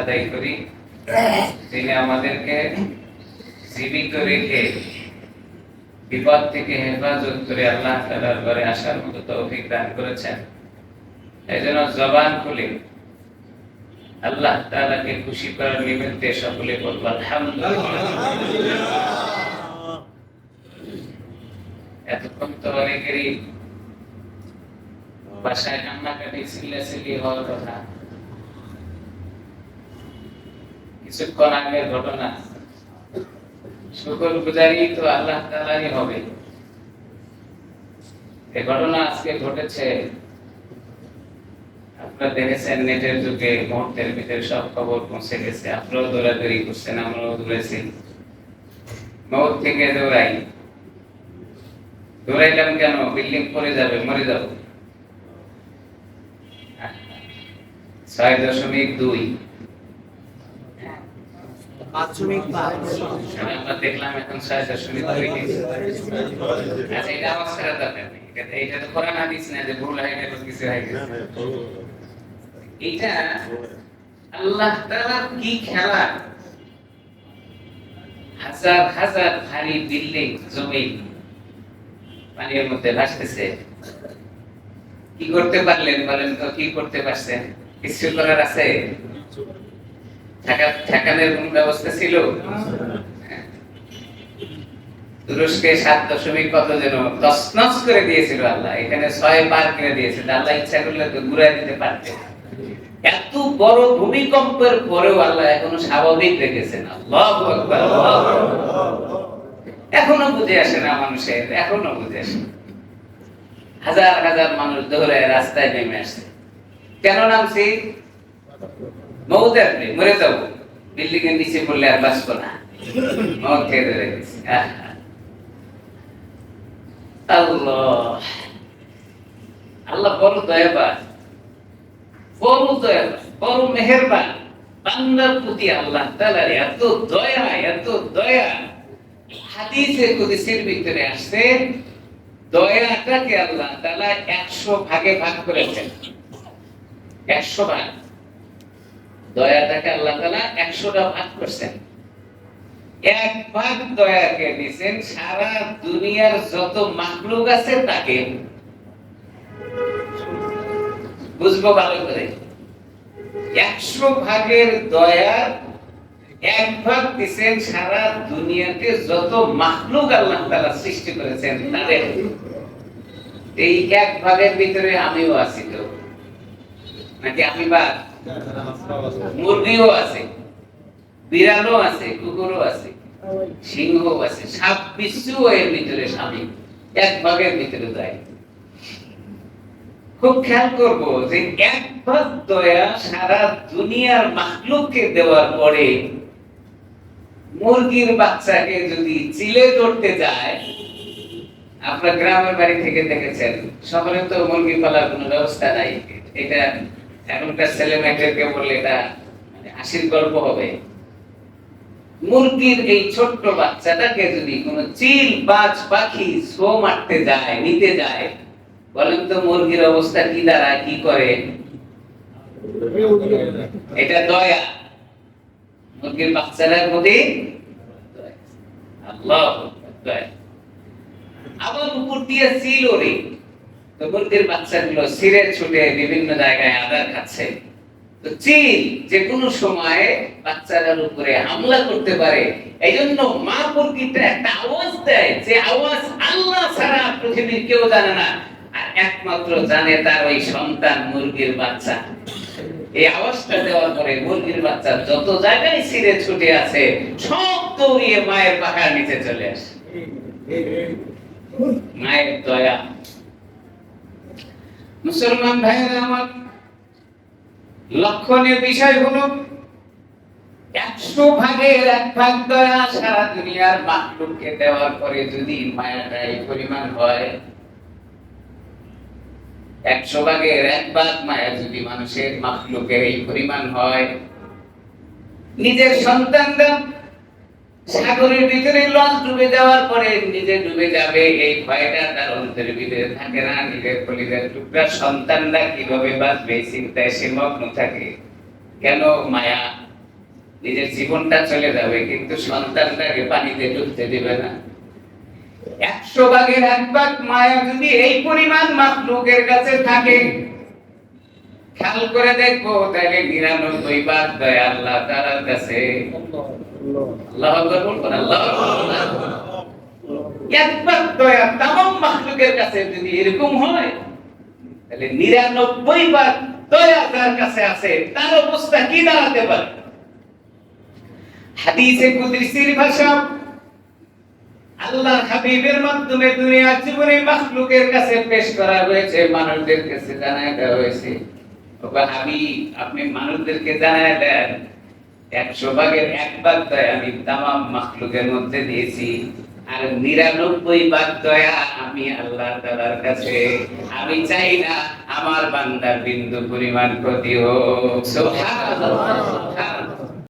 আদায় করি। তিনি আমাদেরকে জীবিত রেখে বিপদ থেকে হেফাজত করে আল্লাহ তাআলার ঘরে আসার মতো তৌফিক দান করেছেন এই জন্য জবান আল্লাহ তাআলাকে খুশি করার নিমিত্তে সকলে বলব, আলহামদুলিল্লাহ। এতক্ষণ তো অনেকেরই বাসায় কান্নাকাটি, চিল্লাচিল্লি হওয়ার কথা। কিছুক্ষণ আগের ঘটনা। শুকর গুজারি তো আল্লাহ তাআলাই হবে। এই ঘটনা আজকে ঘটেছে। আপনারা দেখেছেন নেটের যুগে মুহূর্তের ভিতরে সব খবর পৌঁছে গেছে। আপনারাও দৌড়াদৌড়ি করছেন, আমরাও দৌড়েছি। মৌত থেকে দৌড়াই। দৌড়াইলাম কেন? বিল্ডিং পড়ে যাবে, মরে যাব। ছয় দশমিক দুই। মাধ্যমিক আমরা দেখলাম এখন দশমিক আচ্ছা এটা ছাড়া এটা তো না যে ভুল হয়ে গেল কিছু হয়ে। গেছে আল্লাহ কি খেলা? হাজার হাজার ভারী বিল্ডিং জমিন পানির মধ্যে ভাসতেছে। কি করতে পারলেন বলেন তো, কি করতে পারছেন? কিছু করার আছে? ঠেকানোর কোন ব্যবস্থা ছিল। তুরস্কে সাত দশমিক কত যেন তসনস করে দিয়েছিল আল্লাহ। এখানে ছয় পার করে দিয়েছে। আল্লাহ ইচ্ছা করলে তো ঘুরাই দিতে পারতেন। এত বড় ভূমিকম্পের পরেও আল্লাহ এখনও স্বাভাবিক রেখেছেন। এখনও বুঝে আসে না মানুষের, এখনও বুঝে আসে। হাজার হাজার মানুষ ধরে রাস্তায় নেমে আসছে। কেন নামছি? মৌত আসবে মরে যাব বিল্ডিং এর নিচে পড়লে আর বাঁচবো না। মৌত খেয়ে ধরে। আল্লাহ। আল্লাহ বড় দয়াবান। বড় দয়াবান, বড় মেহেরবান। বান্দার প্রতি আল্লাহ তাআলার এত দয়া এত দয়া। হাদিসে কুদসির ভিতরে আসছে, দয়াটাকে আল্লাহ তাআলা 100 ভাগে ভাগ করেছেন। 100 ভাগ। আল্লাহ তাআলা 100টা ভাগ করছেন। এক ভাগ দয়াকে দিয়েছেন সারা দুনিয়ার যত মাখলুক আছে তাকে। বুঝব ভালো করে। একশো ভাগের দয়া এক ভাগ দিচ্ছেন সারা দুনিয়াতে যত মাখলুক আল্লাহ তাআলা সৃষ্টি করেছেন তাদের। এই এক ভাগের ভিতরে আমিও আছি তো। নাকি আমি বা মুরগিও আছে, বিড়ালও আছে, কুকুরও আছে আছে, সাপ এর ভিতরে স্বামী, এক ভাগের ভিতরে খুব খেয়াল করব যে এক ভাগ দয়া সারা দুনিয়ার দেওয়ার পরে মুরগির বাচ্চাকে যদি চিলে ধরতে যায়, আপনার গ্রামের বাড়ি থেকে দেখেছেন, শহরে তো মুরগি পালার কোনো ব্যবস্থা নাই। এটা এখনকার ছেলে মেয়েদেরকে বললে এটা মানে হাসির গল্প হবে। মুরগির এই ছোট্ট বাচ্চাটাকে যদি কোনো চিল, বাজ পাখি ছো মারতে যায়, নিতে যায়, বলেন তো মুরগির অবস্থা কি দাঁড়ায় কি করে? এটা দয়া। মুরগির বাচ্চাটার প্রতি। আল্লাহ আবার উপর দিয়ে চিল ওরে তো বাচ্চাগুলো সিরে ছুটে বিভিন্ন জায়গায় আদার খাচ্ছে। তো যে কোনো সময় বাচ্চাদের উপরে হামলা করতে পারে এই জন্য মা একটা আওয়াজ দেয় যে আওয়াজ আল্লাহ পৃথিবীর কেউ জানে না। আর একমাত্র জানে তার ওই সন্তান মুরগির বাচ্চা। এই আওয়াজটা দেওয়ার পরে মুরগির বাচ্চা যত জায়গায় ছিঁড়ে ছুটে আছে, সব দৌড়িয়ে মায়ের পাখার নিচে চলে আসে। মায়ের দয়া। মুসলমান ভাইয়েরা আমার লক্ষণীয় বিষয় হলো, একশো ভাগের এক ভাগ দয়া সারা দুনিয়ার মাকলুককে দেওয়ার পরে যদি মায়াটা এই পরিমাণ হয়, একশো ভাগের এক ভাগ মায়া যদি মানুষের মাকলুকের এই পরিমাণ হয়, নিজের সন্তানরা সাগরের ভিতরে লঞ্চ ডুবে যাওয়ার পরে নিজে ডুবে যাবে। এই ভয়টা তার অন্তরের ভিতরে থাকে না। নিজের কলিজার টুকরা সন্তানরা কীভাবে বাঁচবে চিন্তায় সে মগ্ন থাকে। কেন মায়া? নিজের জীবনটা চলে যাবে, কিন্তু সন্তানটাকে পানিতে ডুবতে দেবে না। একশো ভাগের এক ভাগ মায়া যদি এই পরিমাণ মাখলুকের কাছে থাকে খেয়াল করে দেখব তাহলে নিরানব্বই ভাগ দয়া আল্লাহ তাআলার কাছে। আল্লাহ আল্লাহ তার অবস্থা কি ভাষা, আল্লাহর হাবিবের মাধ্যমে দুনিয়ার জীবনে মাখলুকের কাছে পেশ করা হয়েছে, মানুষদের কাছে জানায় দেওয়া হয়েছে। ওবা আমি, আপনি মানুষদেরকে জানাই দেন এক ভাগ দয়া আমি তামাম মাকলুকের মধ্যে দিয়েছি, আর নিরানব্বই ভাগ দয়া আমি আল্লাহ তালার কাছে। আমি চাই না আমার বান্দার বিন্দু পরিমাণ ক্ষতি হোক।